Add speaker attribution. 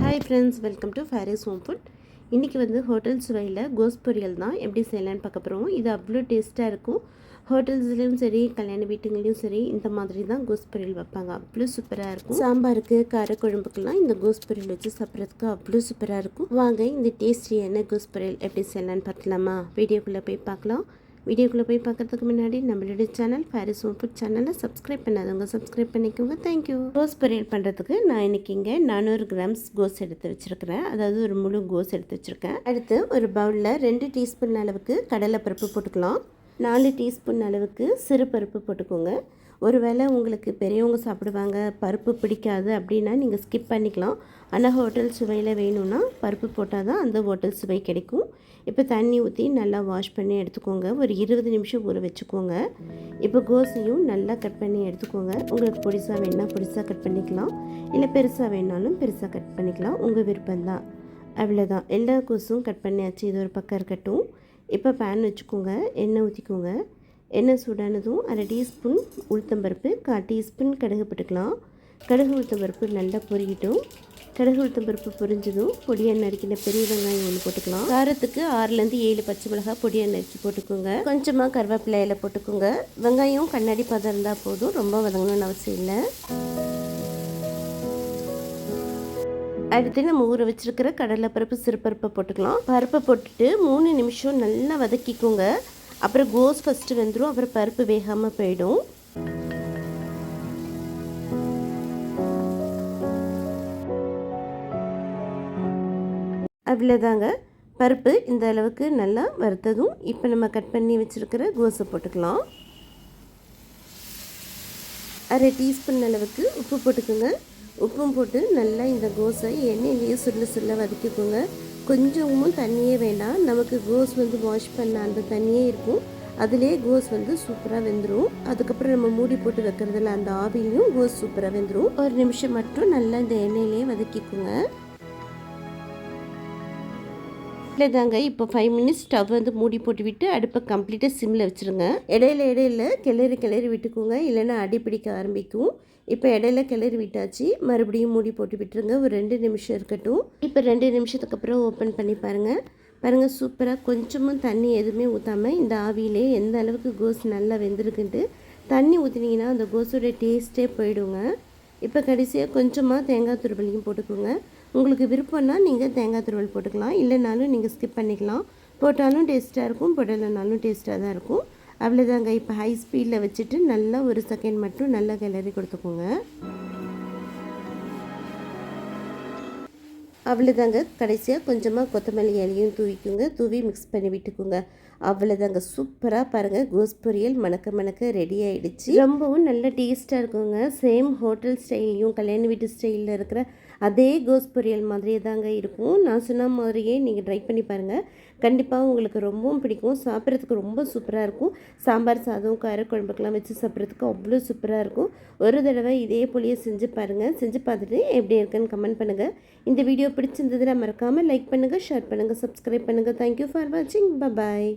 Speaker 1: Hi friends welcome to Faris home food இன்றைக்கி வந்து hotel சுவையில் கோஸ் பொரியல் தான். எப்படி செய்யலான்னு பார்க்க போகிறோம் இது அவ்வளோ டேஸ்ட்டாக இருக்கும். ஹோட்டல்ஸ்லேயும் சரி கல்யாண வீட்டுங்களையும் சரி இந்த மாதிரி தான் கோஸ் பொரியல் வைப்பாங்க. அவ்வளோ சூப்பராக இருக்கும். சாம்பாருக்கு காரக்குழம்புக்கெல்லாம் இந்த கோஸ் பொரியல் வச்சு சாப்பிட்றதுக்கு அவ்வளோ சூப்பராக இருக்கும். வாங்க இந்த டேஸ்டியான கோஸ் பொரியல் எப்படி செய்யலான்னு பார்க்கலாமா? வீடியோக்குள்ளே போய் பார்க்கலாம். வீடியோக்குள்ளே போய் பார்க்கறதுக்கு முன்னாடி நம்மளுடைய சேனல் ஃபேரிஸ் ஃபுட் சேனலை சப்ஸ்கிரைப் பண்ணாதவங்க சப்ஸ்கிரைப் பண்ணிக்கோங்க. தேங்க்யூ கோஸ் பொரியல் பண்ணுறதுக்கு நான் இன்றைக்கி இங்கே நானூறு கிராம்ஸ் கோஸ் எடுத்து வச்சுருக்கிறேன். அதாவது ஒரு முழு கோஸ் எடுத்து வச்சுருக்கேன். அடுத்து ஒரு பவுலில் ரெண்டு டீஸ்பூன் அளவுக்கு கடலைப்பருப்பு போட்டுக்கலாம். நாலு டீஸ்பூன் அளவுக்கு சிறு பருப்பு போட்டுக்கோங்க. ஒருவேளை உங்களுக்கு பெரியவங்க சாப்பிடுவாங்க பருப்பு பிடிக்காது அப்படின்னா நீங்கள் ஸ்கிப் பண்ணிக்கலாம். ஆனால் ஹோட்டல் சுவையில் வேணும்னா பருப்பு போட்டால் தான் அந்த ஹோட்டல் சுவை கிடைக்கும். இப்போ தண்ணி ஊற்றி நல்லா வாஷ் பண்ணி எடுத்துக்கோங்க. ஒரு இருபது நிமிஷம் ஊற வச்சுக்கோங்க. இப்போ கோஸையும் நல்லா கட் பண்ணி எடுத்துக்கோங்க. உங்களுக்கு பொடிசாக வேணும்னா பொடிசாக கட் பண்ணிக்கலாம். இல்லை பெருசாக வேணாலும் பெருசாக கட் பண்ணிக்கலாம். உங்கள் விருப்பம்தான் அவ்வளோதான் எல்லா கோஸும் கட் பண்ணியாச்சு. இது ஒரு பக்கம் இருக்கட்டும். இப்போ பேன் வச்சுக்கோங்க. எண்ணெய் ஊற்றிக்கோங்க எண்ணெய் சூடானதும் அரை டீஸ்பூன் உளுத்தம்பருப்பு கால் டீஸ்பூன் கடுகு போட்டுக்கலாம். கடுகு உளுத்தம்பருப்பு நல்லா பொரிக்கிட்டும். கடுகு உளுத்தம்பருப்பு பொரிஞ்சதும் பொடியை நறுக்கின பெரிய வெங்காயம் ஒன்று போட்டுக்கலாம். காரத்துக்கு ஆறுலேருந்து ஏழு பச்சை மிளகாய் பொடியை நறுக்கி போட்டுக்கோங்க. கொஞ்சமாக கருவேப்பிலை இலை போட்டுக்கோங்க. வெங்காயம் கண்ணாடி பதம் இருந்தால் போதும். ரொம்ப வதங்கணும்னு அவசியம் இல்லை. அடுத்து நம்ம ஊற வச்சிருக்கிற கடலைப்பருப்பு சிறுபருப்பை போட்டுக்கலாம். பருப்பை போட்டுட்டு மூணு நிமிஷம் நல்லா வதக்கிக்கோங்க. அப்புறம் கோஸ் ஃபஸ்ட்டு வெந்துடும் அப்புறம் பருப்பு வேகாமல் போயிடும். அவ்வளோதாங்க பருப்பு இந்த அளவுக்கு நல்லா வறுத்ததும் இப்போ நம்ம கட் பண்ணி வச்சுருக்கிற கோஸை போட்டுக்கலாம். அரை டீஸ்பூன் அளவுக்கு உப்பு போட்டுக்கோங்க. உப்பும் போட்டு நல்லா இந்த கோஸை எண்ணெயிலேயே சுருள சுருள வதக்கிக்கோங்க. கொஞ்சமும் தண்ணியே வேண்டாம் நமக்கு கோஸ் வந்து வாஷ் பண்ண அந்த தண்ணியே இருக்கும். அதிலே கோஸ் வந்து சூப்பராக வெந்துடும் அதுக்கப்புறம் நம்ம மூடி போட்டு வைக்கிறதுல அந்த ஆவிலையும் கோஸ் சூப்பராக வெந்துடும் ஒரு நிமிஷம் மட்டும் நல்லா இந்த எண்ணெயிலே வதக்கிக்கோங்க. இல்லை தாங்க இப்போ ஃபைவ் மினிட்ஸ் ஸ்டவ் வந்து மூடி போட்டு விட்டு அடுப்பை கம்ப்ளீட்டாக சிம்மில் வச்சுருங்க. இடையில இடையில கிளறி கிளறி விட்டுக்கோங்க. இல்லைன்னா அடி பிடிக்க ஆரம்பிக்கும். இப்போ இடையில கிளறி விட்டாச்சு. மறுபடியும் மூடி போட்டு விட்டுருங்க. ஒரு ரெண்டு நிமிஷம் இருக்கட்டும். இப்போ ரெண்டு நிமிஷத்துக்கு அப்புறம் ஓப்பன் பண்ணி பாருங்கள் பாருங்கள் சூப்பராக கொஞ்சமும் தண்ணி எதுவுமே ஊற்றாமல் இந்த ஆவியிலே எந்த அளவுக்கு கோஸ் நல்லா வெந்திருக்குன்ட்டு தண்ணி ஊற்றினீங்கன்னா அந்த கோஸோட டேஸ்ட்டே போயிடுங்க. இப்போ கடைசியாக கொஞ்சமாக தேங்காய் துருவலையும் போட்டுக்கோங்க. உங்களுக்கு விருப்பம்னா நீங்கள் தேங்காய் துருவல் போட்டுக்கலாம். இல்லைனாலும் நீங்கள் ஸ்கிப் பண்ணிக்கலாம். போட்டாலும் டேஸ்ட்டாக இருக்கும் போடலைனாலும் டேஸ்ட்டாக தான் இருக்கும். அவ்வளோதாங்க இப்போ ஹை ஸ்பீடில் வச்சுட்டு நல்லா ஒரு செகண்ட் மட்டும் நல்லா கிளறி கொடுத்துக்கோங்க. அவ்வளோதாங்க கடைசியாக கொஞ்சமாக கொத்தமல்லி இலையும் தூவிக்குங்க. தூவி மிக்ஸ் பண்ணி விட்டுக்குங்க. அவ்வளோதாங்க சூப்பராக பாருங்கள் கோஸ் பொரியல் மணக்க மணக்க ரெடி ஆகிடுச்சு ரொம்பவும் நல்ல டேஸ்ட்டாக இருக்குங்க. சேம் ஹோட்டல் ஸ்டைல்லையும் கல்யாண வீட்டு ஸ்டைலில் இருக்கிற அதே கோஸ் பொரியல் மாதிரியே தாங்க இருக்கும். நான் சொன்ன மாதிரியே நீங்கள் ட்ரை பண்ணி பாருங்கள் கண்டிப்பாக உங்களுக்கு ரொம்பவும் பிடிக்கும். சாப்பிட்றதுக்கு ரொம்ப சூப்பராக இருக்கும். சாம்பார் சாதம் காரக்குழம்புக்கெலாம் வச்சு சாப்பிட்றதுக்கு அவ்வளோ சூப்பராக இருக்கும். ஒரு தடவை இதே போலியே செஞ்சு பாருங்கள் செஞ்சு பார்த்துட்டு எப்படி இருக்குன்னு கமெண்ட் பண்ணுங்கள் இந்த வீடியோ பிடிச்சிருந்ததுன்னா மறக்காமல் லைக் பண்ணுங்கள் ஷேர் பண்ணுங்கள் சப்ஸ்கிரைப் பண்ணுங்கள் தேங்க்யூ ஃபார் வாட்சிங் பாய்